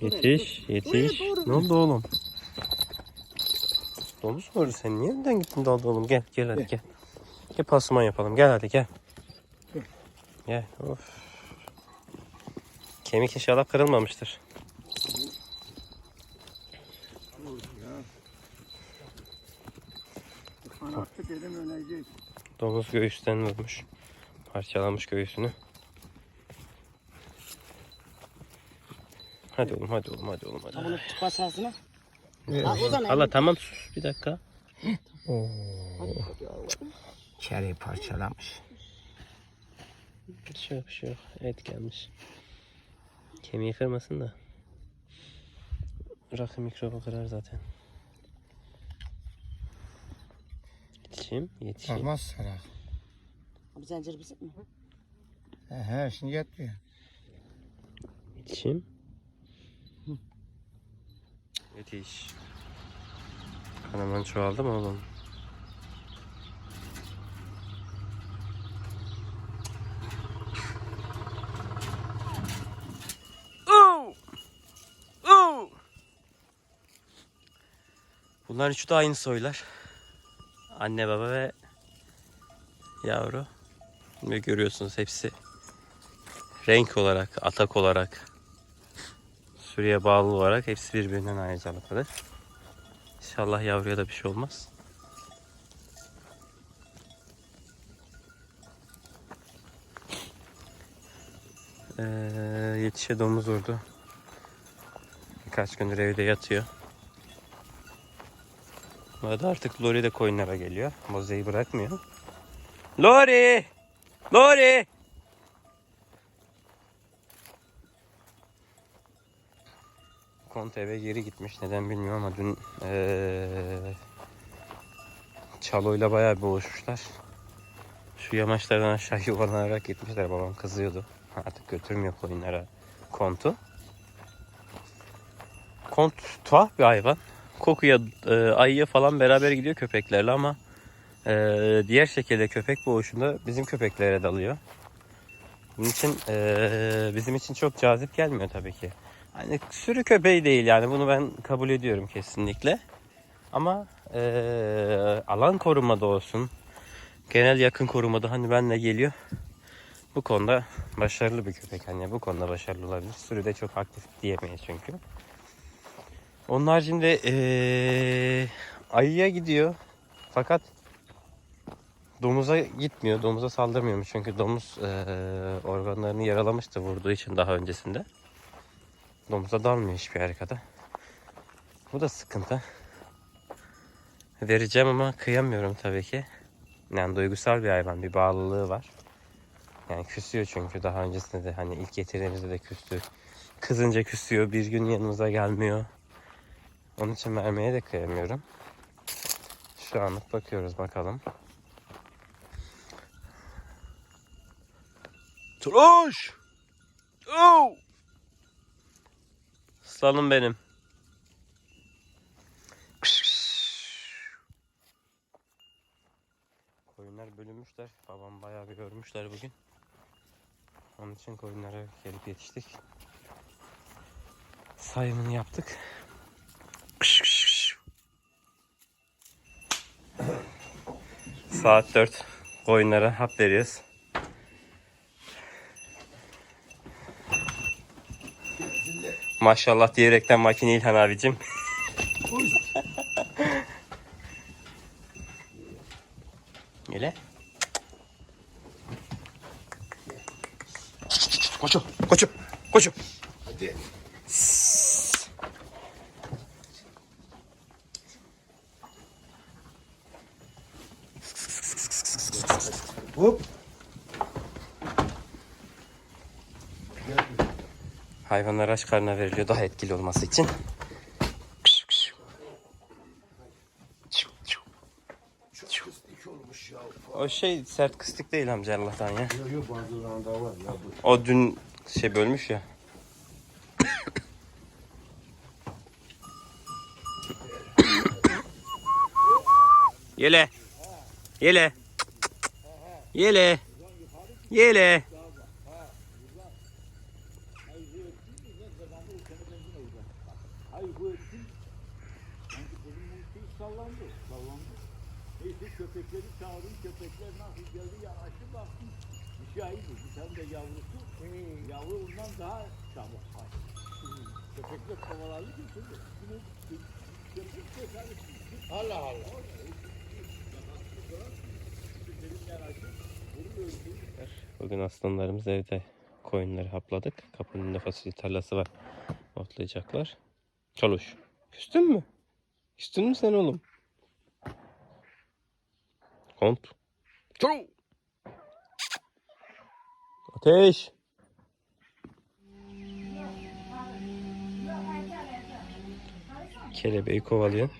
Yetiş, yetiş. Ne oldu oğlum? Domuz mu öldü sen? Niye önden gittin daldı oğlum? Gel, gel hadi gel. Gel pasman yapalım. Gel hadi gel. Gel. Of. Kemik inşallah kırılmamıştır. Domuz göğüsten vurmuş. Parçalamış göğüsünü. Hadi oğlum hadi oğlum hadi oğlum hadi. Bunu bas ağzına. Allah tamam sus bir dakika. Çeri parçalamış. Bir şey yok bir şey yok. Et gelmiş. Kemiği kırmasın da. Rakı mikrobu kırar zaten. Yetişeyim, yetişeyim. Olmaz sarak. Abi zincir bizim mi? He he şimdi yatmıyor. Yetişeyim. Yetiş. Kanaman çoğaldı mı oğlum? Oo! Oo! Bunlar üçü de aynı soylar. Anne baba ve yavru. Ve görüyorsunuz hepsi renk olarak, atak olarak, sürüye bağlı olarak hepsi birbirinden ayrıcalıklıdır. İnşallah yavruya da bir şey olmaz. Ee, yetişe domuz vurdu. Birkaç gündür evde yatıyor. Bu arada artık Lori de koyunlara geliyor. Mozeyi bırakmıyor. Lori! Lori! Kont eve geri gitmiş. Neden bilmiyorum ama dün ee, Çalo'yla bayağı bir boğuşmuşlar. Şu yamaçlardan aşağı yuvarlanarak gitmişler. Babam kızıyordu. Artık götürmüyor koyunlara Kont'u. Kont tuhaf bir hayvan. Kokuya, e, ayıya falan beraber gidiyor köpeklerle ama e, diğer şekilde köpek boğuşunda bizim köpeklere dalıyor. Bunun için e, bizim için çok cazip gelmiyor tabii ki. Hani sürü köpeği değil yani bunu ben kabul ediyorum kesinlikle. Ama eee, alan korumada olsun, genel yakın korumada hani benle geliyor. Bu konuda başarılı bir köpek hani bu konuda başarılı olabilir. Sürüde çok aktif diyemeyiz çünkü. Onun haricinde eee, ayıya gidiyor. Fakat domuza gitmiyor. Domuza saldırmıyormuş çünkü domuz eee, organlarını yaralamıştı vurduğu için daha öncesinde. Domuza dalmıyor hiçbir harekata. Bu da sıkıntı. Vereceğim ama kıyamıyorum tabii ki. Yani duygusal bir hayvan, bir bağlılığı var. Yani küsüyor çünkü daha öncesinde de hani ilk getirdiğimizde de küstü. Kızınca küsüyor, bir gün yanımıza gelmiyor. Onun için vermeye de kıyamıyorum. Şu anlık bakıyoruz bakalım. Troş! Oh! Aslanım benim. Koyunlar bölünmüşler. Babam bayağı bir görmüşler bugün. Onun için koyunlara gelip yetiştik. Sayımını yaptık. Saat 4. Koyunlara hap veriyoruz. Maşallah diyerekten makine İlhan abicim. Gele. Koçum, koçum, koçum. Hadi. Hop. Hayvanlar aç karnına veriliyor daha etkili olması için. O şey sert kıstık değil amca Allah'tan ya. Yok yok bazılarında var ya bu. O dün şey bölmüş ya. Yele. Yele. Yele. Yele. Hayır bu etkin. Sanki benim bu şey sallandı. Sallandı. Neyse köpekleri çağırın. Köpekler nasıl geldi. Bir şey ayıydı. Bir tane de yavrusu. Yavru ondan daha çabuk kaçtı. Köpekler kovaladı götürdü. Bunu köpek tesadüf. Allah Allah. Bugün aslanlarımız evde koyunları hapladık. Kapının önünde fasulye tarlası var. Otlayacaklar. Çalış. Küstün mü? Küstün mü sen oğlum? Kont. Çal. Ateş. Kelebeği kovalıyor.